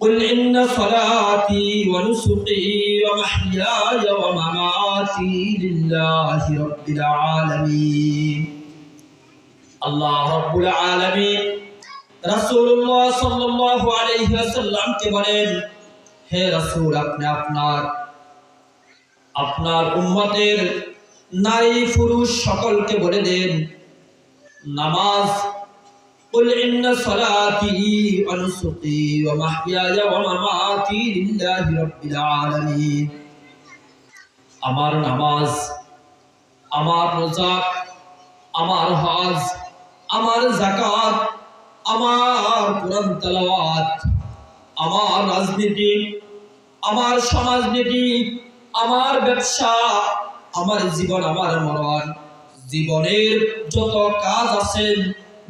قل إن صلاتي ونسكي ومحياي ومماتي لله رب العالمين আল্লাহ রব্বুল আলামিন রাসূলুল্লাহ সাল্লাল্লাহু আলাইহি ওয়াসাল্লামকে বলেন হে রাসূল আপনি আপনার আপনার উম্মতের নারী পুরুষ সকলকে বলে দেন নামাজ قل إن صلاتي ونسكي ومحياي ومماتي لله رب العالمين আমার নামাজ আমার রোজা আমার হজ আমার জাকাত আমার কোরআন তেলাওয়াত আমার রাজনীতি আমার সমাজনীতি আমার ব্যবসা আমার জীবন আমার মরণ জীবনের যত কাজ আছে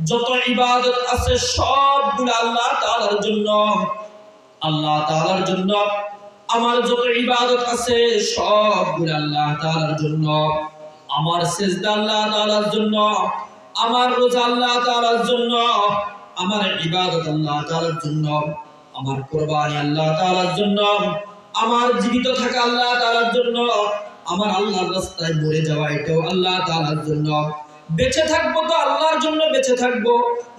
যত ইবাদত আছে সবগুলো আল্লাহ তাআলার জন্য। আল্লাহ তাআলার জন্য। আমার যত ইবাদত আছে সবগুলো আল্লাহ তাআলার জন্য। আমার সেজদা আল্লাহ তাআলার জন্য। আমার রোজা আল্লাহ তাআলার জন্য। আমার ইবাদত আল্লাহ তাআলার জন্য। আমার কোরবানি আল্লাহ তাআলার জন্য। আমার জীবিত থাকা আল্লাহ তাআলার জন্য। আমার আল্লাহর রাস্তায় মরে যাওয়া এটাও আল্লাহ তাআলার জন্য। বেঁচে থাকব তো আল্লাহর জন্য বেঁচে থাকব।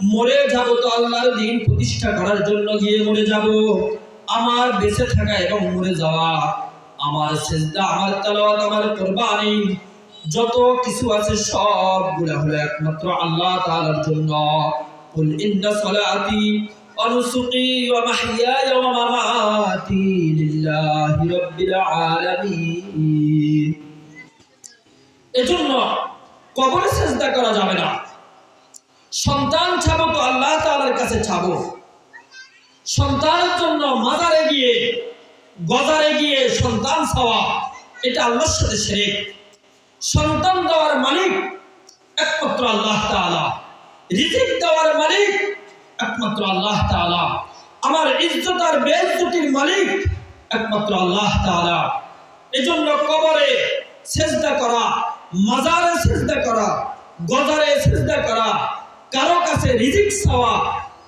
মরে যাব তো আল্লাহর দিন প্রতিষ্ঠা করার জন্য গিয়ে মরে যাব। আমার বেঁচে থাকা এবং মরে যাওয়া আমার সেজদা, আমার তেলাওয়াত, আমার কোরবানি, যত কিছু আছে সবগুলা হলো একমাত্র আল্লাহ তাআলার জন্য। কুল ইন্না সালাতি কবরে সেজদা করা যাবে না। সন্তান চাবো তো আল্লাহ তাআলার কাছে চাবো সন্তানের জন্য মাজারে গিয়ে, গজারে গিয়ে সন্তান ছাওয়া এটা আল্লাহর সাথে শিরক। সন্তান দেওয়ার মালিক একমাত্র আল্লাহ তাআলা। রিজিক দেওয়ার মালিক একমাত্র আল্লাহ তাআলা। আমার ইজ্জত আর বেইজ্জতির মালিক একমাত্র আল্লাহ তাআলা। এজন্য কবরে সেজদা করা মাজারে সেজদা করা, গজারে সেজদা করা, কারও কাছে রিজিক চাওয়া,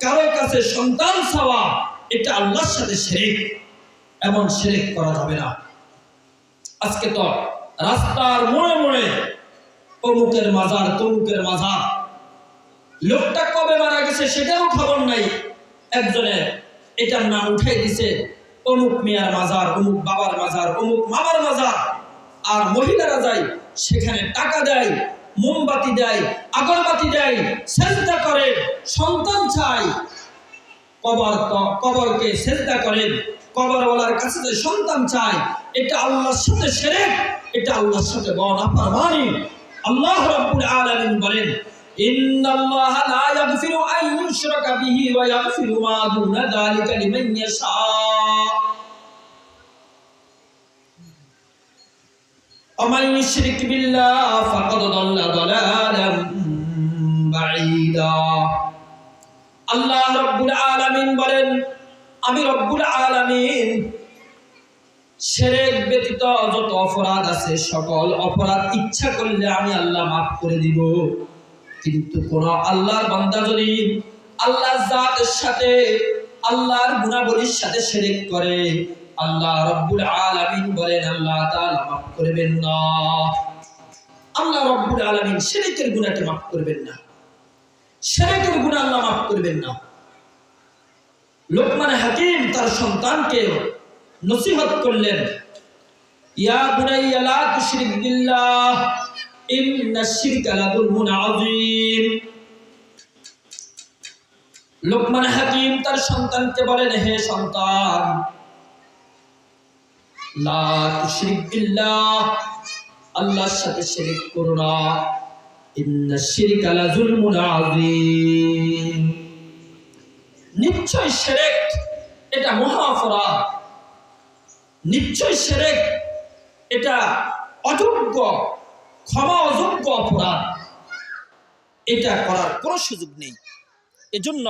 কারও কাছে সন্তান চাওয়া, এটা আল্লাহর সাথে শিরক। এমন শিরক করা যাবে না। আজকে তো রাস্তার মোড়ে মোড়ে অমুকের মাজার, তমুকের মাজার। লোকটা কবে মারা গেছে সেটারও খবর নাই। একজনে এটার নাম উঠাই দিছে, অমুক মেয়ার মাজার, অমুক বাবার মাজার, অমুক মামার মাজার। আর মহিলারা যায়, সেখানে টাকা দেয়, মোমবাতি দেয়, আগরবাতি দেয়, সেজদা করে, সন্তান চায়। কবর কবরকে সেজদা করেন কবরওয়ালার কাছে যে সন্তান চায়, এটা আল্লাহর সাথে সেরেক, এটা আল্লাহর সাথে গণাপারমানি আল্লাহ রাব্বুল আলামিন বলেন, ইন্নাল্লাহা লা ইয়াগফিরু আন ইউশরাকা বিহি ওয়া ইয়াগফিরু মা দুনা যালিকা লিমান ইয়াশা। ومن يشرك بالله فقد ضل ضلالا بعيدا আল্লাহ রব্বুল আলামিন বলেন আমি রব্বুল আলামিন সেরেক ব্যতীত যত অপরাধ আছে সকল অপরাধ ইচ্ছা করলে আমি আল্লাহ মাফ করে দিব কিন্তু কোন আল্লাহর বান্দা যদি আল্লাহর জাতের সাথে আল্লাহর গুণাবলীর সাথে সেরেক করে আল্লাহ রব্বুল আলামিন বলেন, আল্লাহ তাআলা মাফ করবেন না। আল্লাহ রব্বুল আলামিন সেরেকের গুনাহকে মাফ করবেন না। সেরেকের গুনাহ আল্লাহ মাফ করবেন না। লোকমান হাকিম তার সন্তানকে নসিহত করলেন, ইয়া বুনাইয়া লা তুশরিক বিল্লাহ, ইন্না শিরকা লাযুলমুন আযীম। লোকমান হাকিম তার সন্তানকে বলেন, হে সন্তান লা আল্লাহর সাথে শিরক করো না। নিশ্চয় শিরক, এটা মহা অপরাধ। নিশ্চয় শিরক, এটা অযোগ্য, ক্ষমা অযোগ্য অপরাধ। এটা করার কোনো সুযোগ নেই। এজন্য